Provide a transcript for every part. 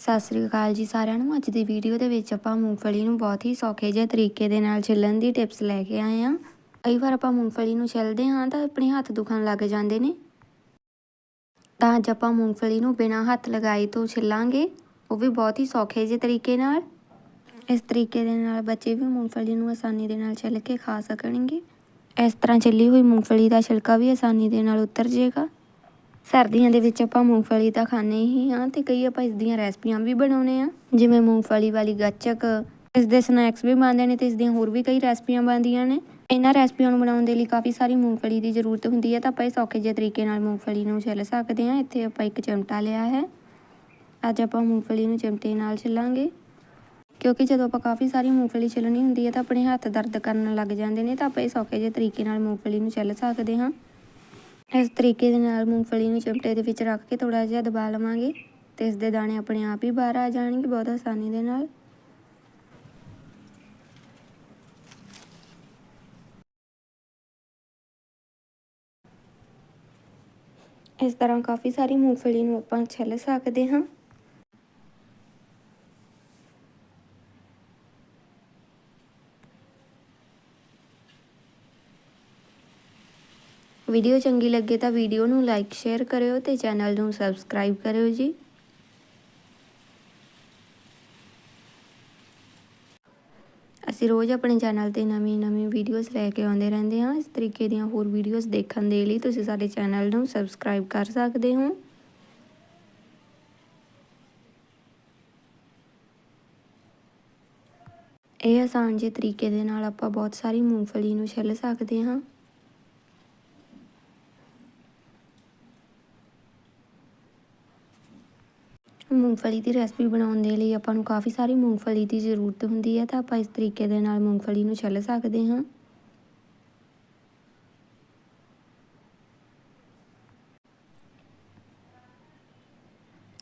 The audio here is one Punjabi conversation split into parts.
ਸਤਿ ਸ੍ਰੀ ਅਕਾਲ ਜੀ ਸਾਰਿਆਂ ਨੂੰ। ਅੱਜ ਦੀ ਵੀਡੀਓ ਦੇ ਵਿੱਚ ਆਪਾਂ ਮੂੰਗਫਲੀ ਨੂੰ ਬਹੁਤ ਹੀ ਸੌਖੇ ਜਿਹੇ ਤਰੀਕੇ ਦੇ ਨਾਲ ਛਿੱਲਣ ਦੀ ਟਿਪਸ ਲੈ ਕੇ ਆਏ ਹਾਂ। ਕਈ ਵਾਰ ਆਪਾਂ ਮੂੰਗਫਲੀ ਨੂੰ ਛਿੱਲਦੇ ਹਾਂ ਤਾਂ ਆਪਣੇ ਹੱਥ ਦੁਖਣ ਲੱਗ ਜਾਂਦੇ ਨੇ। ਤਾਂ ਅੱਜ ਆਪਾਂ ਮੂੰਗਫਲੀ ਨੂੰ ਬਿਨਾਂ ਹੱਥ ਲਗਾਏ ਤੋਂ ਛਿੱਲਾਂਗੇ। ਉਹ ਵੀ ਬਹੁਤ ਹੀ ਸੌਖੇ ਜਿਹੇ ਤਰੀਕੇ ਨਾਲ। ਇਸ ਤਰੀਕੇ ਦੇ ਨਾਲ ਬੱਚੇ ਵੀ ਮੂੰਗਫਲੀ ਨੂੰ ਆਸਾਨੀ ਦੇ ਨਾਲ ਛਿੱਲ ਕੇ ਖਾ ਸਕਣਗੇ। ਇਸ ਤਰ੍ਹਾਂ ਛਿੱਲੀ ਹੋਈ ਮੂੰਗਫਲੀ ਦਾ ਛਿਲਕਾ ਵੀ ਆਸਾਨੀ ਦੇ ਨਾਲ ਉਤਰ ਜਾਏਗਾ। ਸਰਦੀਆਂ ਦੇ ਵਿੱਚ ਆਪਾਂ ਮੂੰਗਫਲੀ ਤਾਂ ਖਾਣੇ ਹੀ ਹਾਂ ਤੇ ਕਈ ਆਪਾਂ ਇਸ ਦੀਆਂ ਰੈਸਪੀਆਂ ਵੀ ਬਣਾਉਨੇ ਆ ਜਿਵੇਂ ਮੂੰਗਫਲੀ ਵਾਲੀ ਗੱਚਕ, ਇਸ ਦੇ ਸਨੈਕਸ ਵੀ ਬਣਦੇ ਨੇ ਤੇ ਇਸ ਦੀਆਂ ਹੋਰ ਵੀ ਕਈ ਰੈਸਪੀਆਂ ਬਣਦੀਆਂ ਨੇ। ਇਹਨਾਂ ਰੈਸਪੀਆਂ ਨੂੰ ਬਣਾਉਣ ਦੇ ਲਈ ਕਾਫੀ ਸਾਰੀ ਮੂੰਗਫਲੀ ਦੀ ਜ਼ਰੂਰਤ ਹੁੰਦੀ ਹੈ ਤਾਂ ਆਪਾਂ ਇਹ ਸੌਖੇ ਜਿਹੇ ਤਰੀਕੇ ਨਾਲ ਮੂੰਗਫਲੀ ਨੂੰ ਛਿੱਲ ਸਕਦੇ ਹਾਂ। ਇੱਥੇ ਆਪਾਂ ਇੱਕ ਚਮਟਾ ਲਿਆ ਹੈ। ਅੱਜ ਆਪਾਂ ਮੂੰਗਫਲੀ ਨੂੰ ਚਮਟੇ ਨਾਲ ਛਿੱਲਾਂਗੇ। ਕਿਉਂਕਿ ਜਦੋਂ ਆਪਾਂ ਕਾਫੀ ਸਾਰੀ ਮੂੰਗਫਲੀ ਛਿੱਲਣੀ ਹੁੰਦੀ ਹੈ ਤਾਂ ਆਪਣੇ ਹੱਥ ਦਰਦ ਕਰਨ ਲੱਗ ਜਾਂਦੇ ਨੇ ਤਾਂ ਆਪਾਂ ਇਹ ਸੌਖੇ ਜਿਹੇ ਤਰੀਕੇ ਨਾਲ ਮੂੰਗਫਲੀ ਨੂੰ ਛਿੱਲ ਸਕਦੇ ਹਾਂ। ਇਸ ਤਰੀਕੇ ਦੇ ਨਾਲ ਮੂੰਗਫਲੀ ਨੂੰ ਚਮਟੇ ਦੇ ਵਿੱਚ ਰੱਖ ਕੇ ਥੋੜਾ ਜਿਹਾ ਦਬਾ ਲਵਾਂਗੇ ਤੇ ਇਸ ਦੇ ਦਾਣੇ ਆਪਣੇ ਆਪ ਹੀ ਬਾਹਰ ਆ ਜਾਣਗੇ ਬਹੁਤ ਆਸਾਨੀ ਦੇ ਨਾਲ। ਇਸ ਤਰ੍ਹਾਂ ਕਾਫੀ ਸਾਰੀ ਮੂੰਗਫਲੀ ਨੂੰ ਆਪਾਂ ਛਿੱਲ ਸਕਦੇ ਹਾਂ। ਵੀਡੀਓ ਚੰਗੀ ਲੱਗੇ ਤਾਂ ਵੀਡੀਓ ਨੂੰ ਲਾਈਕ, ਸ਼ੇਅਰ ਕਰਿਓ ਤੇ ਚੈਨਲ ਨੂੰ ਸਬਸਕ੍ਰਾਈਬ ਕਰਿਓ ਜੀ। ਅਸੀਂ ਰੋਜ਼ ਆਪਣੇ ਚੈਨਲ ਤੇ ਨਵੀਂ ਨਵੀਂ ਵੀਡੀਓਜ਼ ਲੈ ਕੇ ਆਉਂਦੇ ਰਹਿੰਦੇ ਹਾਂ। ਇਸ ਤਰੀਕੇ ਦੀਆਂ ਹੋਰ ਵੀਡੀਓਜ਼ ਦੇਖਣ ਦੇ ਲਈ ਤੁਸੀਂ ਸਾਡੇ ਚੈਨਲ ਨੂੰ ਸਬਸਕ੍ਰਾਈਬ ਕਰ ਸਕਦੇ ਹੋ। ਇਹ ਆਸਾਨ ਜਿਹੇ ਤਰੀਕੇ ਦੇ ਨਾਲ ਆਪਾਂ ਬਹੁਤ ਸਾਰੀ ਮੂੰਗਫਲੀ ਨੂੰ ਛਿੱਲ ਸਕਦੇ ਹਾਂ। ਮੂੰਗਫਲੀ ਦੀ ਰੈਸਪੀ ਬਣਾਉਣ ਦੇ ਲਈ ਆਪਾਂ ਨੂੰ ਕਾਫੀ ਸਾਰੀ ਮੂੰਗਫਲੀ ਦੀ ਜ਼ਰੂਰਤ ਹੁੰਦੀ ਹੈ ਤਾਂ ਆਪਾਂ ਇਸ ਤਰੀਕੇ ਦੇ ਨਾਲ ਮੂੰਗਫਲੀ ਨੂੰ ਛਿੱਲ ਸਕਦੇ ਹਾਂ।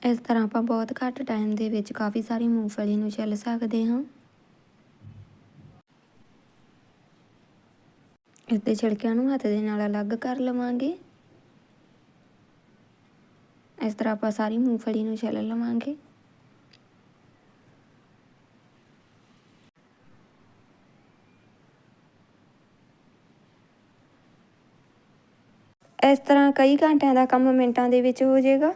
ਇਸ ਤਰ੍ਹਾਂ ਆਪਾਂ ਬਹੁਤ ਘੱਟ ਟਾਈਮ ਦੇ ਵਿੱਚ ਕਾਫੀ ਸਾਰੀ ਮੂੰਗਫਲੀ ਨੂੰ ਛਿੱਲ ਸਕਦੇ ਹਾਂ। ਇਸ ਦੇ ਛਿਲਕਿਆਂ ਨੂੰ ਹੱਥ ਦੇ ਨਾਲ ਅਲੱਗ ਕਰ ਲਵਾਂਗੇ। ਇਸ ਤਰ੍ਹਾਂ ਆਪਾਂ ਸਾਰੀ ਮੂੰਗਫਲੀ ਨੂੰ ਛਿੱਲ ਲਵਾਂਗੇ। ਇਸ ਤਰ੍ਹਾਂ ਕਈ ਘੰਟਿਆਂ ਦਾ ਕੰਮ ਮਿੰਟਾਂ ਦੇ ਵਿੱਚ ਹੋ ਜਾਏਗਾ।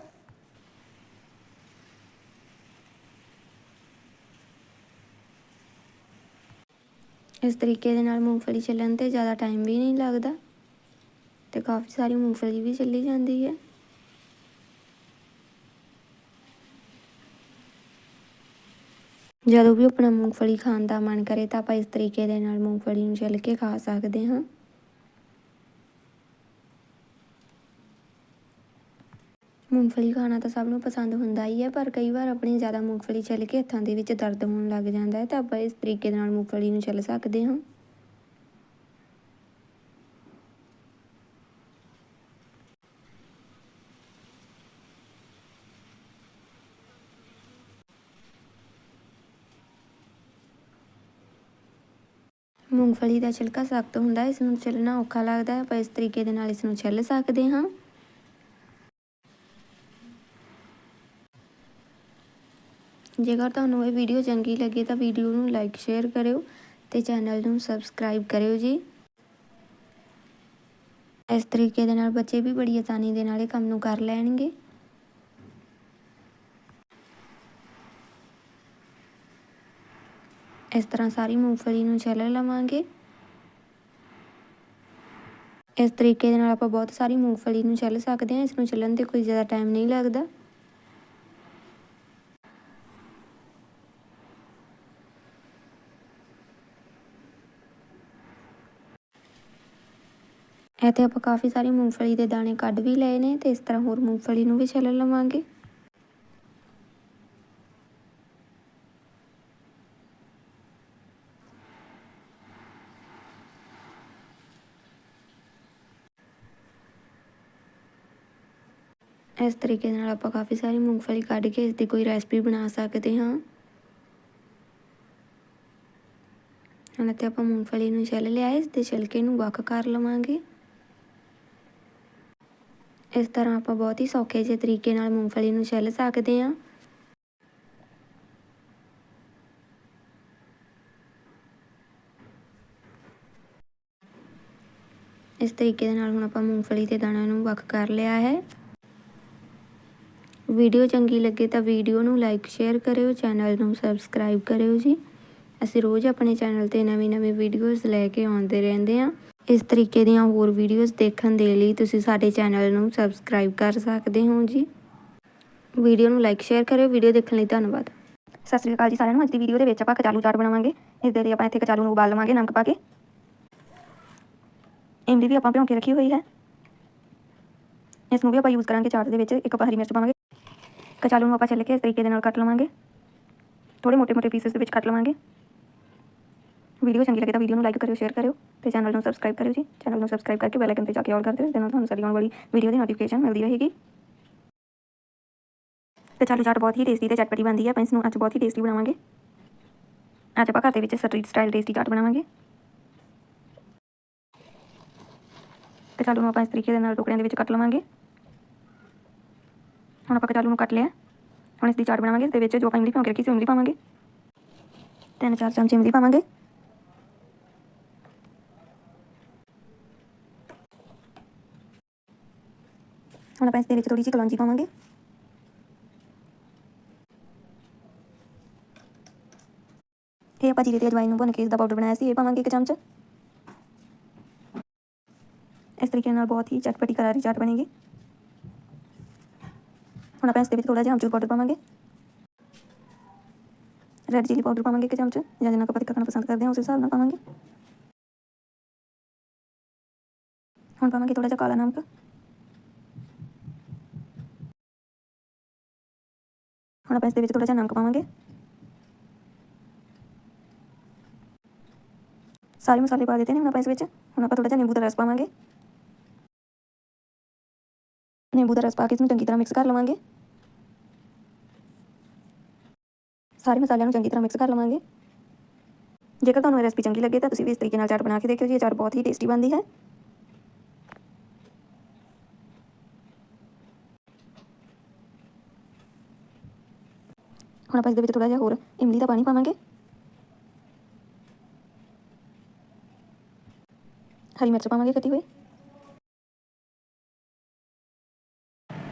ਇਸ ਤਰੀਕੇ ਦੇ ਨਾਲ ਮੂੰਗਫਲੀ ਚੱਲਣ ਤੇ ਜ਼ਿਆਦਾ ਟਾਈਮ ਵੀ ਨਹੀਂ ਲੱਗਦਾ ਤੇ ਕਾਫੀ ਸਾਰੀ ਮੂੰਗਫਲੀ ਵੀ ਚੱਲੀ ਜਾਂਦੀ ਹੈ। ਜਦੋਂ ਵੀ ਆਪਣਾ ਮੂੰਗਫਲੀ ਖਾਣ ਦਾ ਮਨ ਕਰੇ ਤਾਂ ਆਪਾਂ ਇਸ ਤਰੀਕੇ ਦੇ ਨਾਲ ਮੂੰਗਫਲੀ ਨੂੰ ਛਿੱਲ ਕੇ ਖਾ ਸਕਦੇ ਹਾਂ। ਮੂੰਗਫਲੀ ਖਾਣਾ ਤਾਂ ਸਭ ਨੂੰ ਪਸੰਦ ਹੁੰਦਾ ਹੀ ਹੈ, ਪਰ ਕਈ ਵਾਰ ਆਪਣੀ ਜ਼ਿਆਦਾ ਮੂੰਗਫਲੀ ਛਿੱਲ ਕੇ ਹੱਥਾਂ ਦੇ ਵਿੱਚ ਦਰਦ ਹੋਣ ਲੱਗ ਜਾਂਦਾ ਹੈ, ਤਾਂ ਆਪਾਂ ਇਸ ਤਰੀਕੇ ਦੇ ਨਾਲ ਮੂੰਗਫਲੀ ਨੂੰ ਛਿੱਲ ਸਕਦੇ ਹਾਂ। ਮੂੰਗਫਲੀ ਦਾ ਛਿਲਕਾ ਸਖਤ ਹੁੰਦਾ ਹੈ ਇਸ ਨੂੰ ਛਿੱਲਣਾ ਔਖਾ ਲੱਗਦਾ ਹੈ, ਪਰ ਇਸ ਤਰੀਕੇ ਦੇ ਨਾਲ ਇਸ ਨੂੰ ਛਿੱਲ ਸਕਦੇ ਹਾਂ। ਜੇਕਰ ਤੁਹਾਨੂੰ ਇਹ ਵੀਡੀਓ ਚੰਗੀ ਲੱਗੇ ਤਾਂ ਵੀਡੀਓ ਨੂੰ ਲਾਈਕ, ਸ਼ੇਅਰ ਕਰਿਓ ਤੇ ਚੈਨਲ ਨੂੰ ਸਬਸਕ੍ਰਾਈਬ ਕਰਿਓ ਜੀ। ਇਸ ਤਰੀਕੇ ਦੇ ਨਾਲ ਬੱਚੇ ਵੀ ਬੜੀ ਆਸਾਨੀ ਦੇ ਨਾਲ ਇਹ ਕੰਮ ਨੂੰ ਕਰ ਲੈਣਗੇ। ਇਸ ਤਰ੍ਹਾਂ ਸਾਰੀ ਮੂੰਗਫਲੀ ਨੂੰ ਛਿੱਲ ਲਵਾਂਗੇ। ਇਸ ਤਰੀਕੇ ਦੇ ਨਾਲ ਆਪਾਂ ਬਹੁਤ ਸਾਰੀ ਮੂੰਗਫਲੀ ਨੂੰ ਛਿੱਲ ਸਕਦੇ ਹਾਂ। ਇਸ ਨੂੰ ਛਿੱਲਣ ਤੇ ਕੋਈ ਜ਼ਿਆਦਾ ਟਾਈਮ ਨਹੀਂ ਲੱਗਦਾ। ਇੱਥੇ ਆਪਾਂ ਕਾਫੀ ਸਾਰੀ ਮੂੰਗਫਲੀ ਦੇ ਦਾਣੇ ਕੱਢ ਵੀ ਲਏ ਨੇ ਤੇ ਇਸ ਤਰ੍ਹਾਂ ਹੋਰ ਮੂੰਗਫਲੀ ਨੂੰ ਵੀ ਛਿੱਲ ਲਵਾਂਗੇ। ਇਸ ਤਰੀਕੇ ਨਾਲ ਆਪਾਂ ਕਾਫੀ ਸਾਰੀ ਮੂੰਗਫਲੀ ਕੱਢ ਕੇ ਇਸ ਦੀ ਕੋਈ ਰੈਸਪੀ ਬਣਾ ਸਕਦੇ ਹਾਂ। ਹੁਣ ਤੇ ਆਪਾਂ ਮੂੰਗਫਲੀ ਨੂੰ ਛਿੱਲ ਲਿਆ ਇਸ ਦੇ ਛਿਲਕੇ ਨੂੰ ਵੱਖ ਕਰ ਲਵਾਂਗੇ। ਇਸ ਤਰ੍ਹਾਂ ਆਪਾਂ ਬਹੁਤ ਹੀ ਸੌਖੇ ਜਿਹੇ ਤਰੀਕੇ ਨਾਲ ਮੂੰਗਫਲੀ ਨੂੰ ਛਿੱਲ ਸਕਦੇ ਹਾਂ। ਇਸ ਤਰੀਕੇ ਦੇ ਨਾਲ ਹੁਣ ਆਪਾਂ ਮੂੰਗਫਲੀ ਦੇ ਦਾਣਿਆਂ ਨੂੰ ਵੱਖ ਕਰ ਲਿਆ ਹੈ। ਵੀਡੀਓ ਚੰਗੀ ਲੱਗੇ ਤਾਂ ਵੀਡੀਓ ਨੂੰ ਲਾਈਕ ਸ਼ੇਅਰ ਕਰਿਓ ਚੈਨਲ ਨੂੰ ਸਬਸਕ੍ਰਾਈਬ ਕਰਿਓ ਜੀ। ਅਸੀਂ ਰੋਜ਼ ਆਪਣੇ ਚੈਨਲ ਤੇ ਨਵੀਂ-ਨਵੀਂ ਵੀਡੀਓਜ਼ ਲੈ ਕੇ ਆਉਂਦੇ ਰਹਿੰਦੇ ਹਾਂ। ਇਸ ਤਰੀਕੇ ਦੀਆਂ ਹੋਰ ਵੀਡੀਓਜ਼ ਦੇਖਣ ਦੇ ਲਈ ਤੁਸੀਂ ਸਾਡੇ ਚੈਨਲ ਨੂੰ ਸਬਸਕ੍ਰਾਈਬ ਕਰ ਸਕਦੇ ਹੋ ਜੀ। ਵੀਡੀਓ ਨੂੰ ਲਾਈਕ ਸ਼ੇਅਰ ਕਰਿਓ। ਵੀਡੀਓ ਦੇਖਣ ਲਈ ਧੰਨਵਾਦ। ਸਤਿ ਸ੍ਰੀ ਅਕਾਲ ਜੀ ਸਾਰਿਆਂ ਨੂੰ। ਅੱਜ ਦੀ ਵੀਡੀਓ ਦੇ ਵਿੱਚ ਆਪਾਂ ਕਚਾਲੂ ਚਾਟ ਬਣਾਵਾਂਗੇ। ਇਸ ਦੇ ਲਈ ਆਪਾਂ ਇੱਥੇ ਕਚਾਲੂ ਨੂੰ ਉਬਾਲ ਲਵਾਂਗੇ ਨਮਕ ਪਾ ਕੇ। ਇਮਲੀ ਵੀ ਆਪਾਂ ਭਿਉਂ ਕੇ ਰੱਖੀ ਹੋਈ ਹੈ। ਇਸ ਨੂੰ ਵੀ ਆਪਾਂ ਯੂਜ਼ ਕਰਾਂਗੇ ਚਾਟ ਦੇ ਵਿੱਚ। ਇੱਕ ਆਪਾਂ ਹਰੀ ਮਿਰਚ ਪਾਵਾਂਗੇ। ਕਚਾਲੂ ਨੂੰ ਆਪਾਂ ਚੱਲ ਕੇ ਇਸ ਤਰੀਕੇ ਦੇ ਨਾਲ ਕੱਟ ਲਵਾਂਗੇ। ਥੋੜੇ ਮੋਟੇ ਮੋਟੇ ਪੀਸਸ ਦੇ ਵਿੱਚ ਕੱਟ ਲਵਾਂਗੇ। ਵੀਡੀਓ ਚੰਗੀ ਲੱਗੇ ਤਾਂ ਵੀਡੀਓ ਨੂੰ ਲਾਈਕ ਕਰਿਓ ਸ਼ੇਅਰ ਕਰਿਓ ਤੇ ਚੈਨਲ ਨੂੰ ਸਬਸਕ੍ਰਾਈਬ ਕਰਿਓ ਜੀ। ਚੈਨਲ ਨੂੰ ਸਬਸਕ੍ਰਾਈਬ ਕਰਕੇ ਬੈਲ ਆਈਕਨ ਤੇ ਜਾ ਕੇ ਆਲ ਕਰ ਦਿਓ ਇਸ ਨਾਲ ਤੁਹਾਨੂੰ ਸਾਰੀ ਆਉਣ ਵਾਲੀ ਵੀਡੀਓ ਦੀ ਨੋਟੀਫਿਕੇਸ਼ਨ ਮਿਲਦੀ ਰਹੇਗੀ। ਤੇ ਚਾਲੂ ਚਾਟ ਬਹੁਤ ਹੀ ਟੇਸਟੀ ਤੇ ਚਟਪਟੀ ਬਣਦੀ ਹੈ ਆਪਾਂ ਇਸ ਨੂੰ ਅੱਜ ਬਹੁਤ ਹੀ ਟੇਸਟੀ ਬਣਾਵਾਂਗੇ। ਅੱਜ ਆਪਾਂ ਘਰ ਦੇ ਵਿੱਚ ਸਟਰੀਟ ਸਟਾਈਲ ਟੇਸਟੀ ਚਾਟ ਬਣਾਵਾਂਗੇ। ਕਚਾਲੂ ਨੂੰ ਆਪਾਂ ਇਸ ਤਰੀਕੇ ਦੇ ਨਾਲ ਟੁਕੜਿਆਂ ਦੇ ਵਿੱਚ ਕੱਟ ਲਵਾਂਗੇ। ਹੁਣ ਆਪਾਂ ਕਚਾਲੂ ਨੂੰ ਕੱਟ ਲਿਆ। ਹੁਣ ਇਸ ਦੀ ਚਾਟ ਬਣਾਵਾਂਗੇ ਇਸ ਵਿੱਚ ਜੋ ਆਪਾਂ ਇਮਲੀ ਭਿਉਂ ਕੇ ਰੱਖੀ ਸੀ ਇਮਲੀ ਪਾਵਾਂਗੇ। ਤਿੰਨ ਚਾਰ ਚਮਚੇ ਇਮਲੀ ਪਾਵਾਂਗੇ। ਹੁਣ ਆਪਾਂ ਇਸ ਦੇ ਵਿੱਚ ਥੋੜੀ ਜਿਹੀ ਕਲੌਂਜੀ ਪਾਵਾਂਗੇ। ਇਹ ਆਪਾਂ ਜੀਰੇ ਤੇ ਅਜਵਾਇਨ ਨੂੰ ਭੁੰਨ ਕੇ ਇਸ ਦਾ ਪਾਊਡਰ ਬਣਾਇਆ ਸੀ, ਇਹ ਪਾਵਾਂਗੇ ਇੱਕ ਚਮਚ। ਇਸ ਤਰੀਕੇ ਨਾਲ ਬਹੁਤ ਹੀ ਚਟਪਟੀ ਕਰਾਰੀ ਚਾਟ ਬਣੇਗੀ। ਹੁਣ ਆਪਾਂ ਇਸ ਦੇ ਵਿੱਚ ਥੋੜਾ ਜਿਹਾ ਅਮਚੂਰ ਪਾਊਡਰ ਪਾਵਾਂਗੇ। ਰੈਡ ਚਿਲੀ ਪਾਊਡਰ ਪਾਵਾਂਗੇ ਇੱਕ ਚਮਚ, ਜਾਂ ਜਿੰਨਾ ਆਪਾਂ ਤਿੱਖਾ ਖਾਣਾ ਪਸੰਦ ਕਰਦੇ ਹਾਂ, ਉਸ ਹਿਸਾਬ ਨਾਲ ਪਾਵਾਂਗੇ। ਹੁਣ ਪਾਵਾਂਗੇ ਥੋੜਾ ਜਿਹਾ ਕਾਲਾ ਨਮਕ। ਹੁਣ ਆਪਾਂ ਇਸ ਦੇ ਵਿੱਚ ਥੋੜਾ ਜਿਹਾ ਨਮਕ ਪਾਵਾਂਗੇ। ਸਾਰੇ ਮਸਾਲੇ ਪਾ ਦਿੱਤੇ ਨੇ ਹੁਣ ਆਪਾਂ ਇਸ ਵਿੱਚ। ਹੁਣ ਆਪਾਂ ਥੋੜਾ ਜਿਹਾ ਨਿੰਬੂ ਦਾ ਰਸ ਪਾਵਾਂਗੇ। ਨਿੰਬੂ ਦਾ ਰਸ ਪਾ ਕੇ ਇਸ ਨੂੰ ਚੰਗੀ ਤਰ੍ਹਾਂ ਮਿਕਸ ਕਰ ਲਵਾਂਗੇ ਸਾਰੇ ਮਸਾਲਿਆਂ ਨੂੰ ਚੰਗੀ ਤਰ੍ਹਾਂ ਮਿਕਸ ਕਰ ਲਵਾਂਗੇ ਜੇਕਰ ਤੁਹਾਨੂੰ ਇਹ ਰੈਸਪੀ ਚੰਗੀ ਲੱਗੇ ਤਾਂ ਤੁਸੀਂ ਵੀ ਇਸ ਤਰੀਕੇ ਨਾਲ ਚਾਟ ਬਣਾ ਕੇ ਦੇਖਿਓ ਜੀ ਇਹ ਚਾਟ ਬਹੁਤ ਹੀ ਟੇਸਟੀ ਬਣਦੀ ਹੈ ਹੁਣ ਆਪਾਂ ਇਸ ਦੇ ਵਿੱਚ ਥੋੜਾ ਜਿਹਾ ਹੋਰ ਇਮਲੀ ਦਾ ਪਾਣੀ ਪਾਵਾਂਗੇ ਹਰੀ ਮਿਰਚ ਪਾਵਾਂਗੇ ਕੱਟੀ ਹੋਈ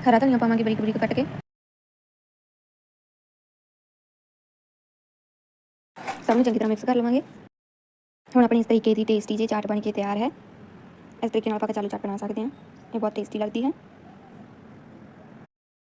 ਹਰਾ ਧਨੀਆ ਪਾਵਾਂਗੇ ਬਰੀਕ ਬਰੀਕ ਕੱਟ ਕੇ ਸਭ ਨੂੰ ਚੰਗੀ ਤਰ੍ਹਾਂ ਮਿਕਸ ਕਰ ਲਵਾਂਗੇ ਹੁਣ ਆਪਣੀ ਇਸ ਤਰੀਕੇ ਦੀ ਟੇਸਟੀ ਜਿਹੀ ਚਾਟ ਬਣ ਕੇ ਤਿਆਰ ਹੈ ਇਸ ਤਰੀਕੇ ਨਾਲ ਆਪਾਂ ਕਚਾਲੂ ਚਾਟ ਬਣਾ ਸਕਦੇ ਹਾਂ ਇਹ ਬਹੁਤ ਟੇਸਟੀ ਲੱਗਦੀ ਹੈ